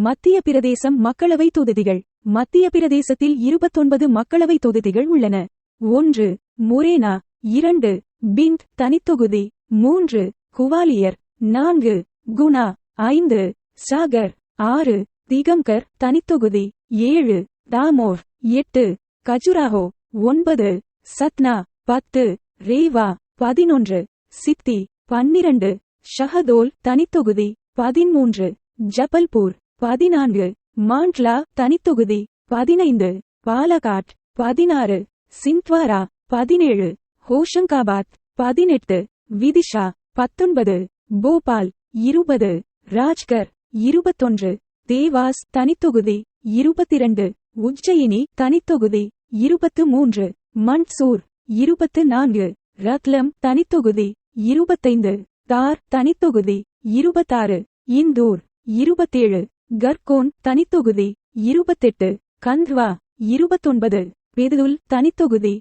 மத்திய பிரதேசம் மக்களவை தொகுதிகள். மத்திய பிரதேசத்தில் இருபத்தொன்பது மக்களவை தொகுதிகள் உள்ளன. ஒன்று முரேனா. இரண்டு பிந்த் தனித்தொகுதி. மூன்று குவாலியர். நான்கு குணா. ஐந்து சாகர். ஆறு திகம்கர் தனித்தொகுதி. ஏழு தாமோர். எட்டு கஜுராஹோ. ஒன்பது சத்னா. பத்து ரேவா. பதினொன்று சித்தி. பன்னிரண்டு ஷஹதோல். தனித்தொகுதி. பதிமூன்று ஜபல்பூர். பதினான்கு மாண்ட்லா தனித்தொகுதி பதினைந்து பாலகாட் பதினாறு சிந்த்வாரா பதினேழு ஹோஷங்காபாத் பதினெட்டு விதிஷா பத்தொன்பது போபால் இருபது ராஜ்கர் இருபத்தொன்று தேவாஸ் தனித்தொகுதி இருபத்திரண்டு உஜ்ஜயினி தனித்தொகுதி இருபத்து மூன்று மண்ட்சூர் இருபத்து நான்கு ரத்லம் தனித்தொகுதி இருபத்தைந்து தார் தனித்தொகுதி இருபத்தாறு இந்தூர் இருபத்தேழு கர்கோன் தனித்தொகுதி இருபத்தெட்டு கந்த்வா இருபத்தொன்பது பெதுல் தனித்தொகுதி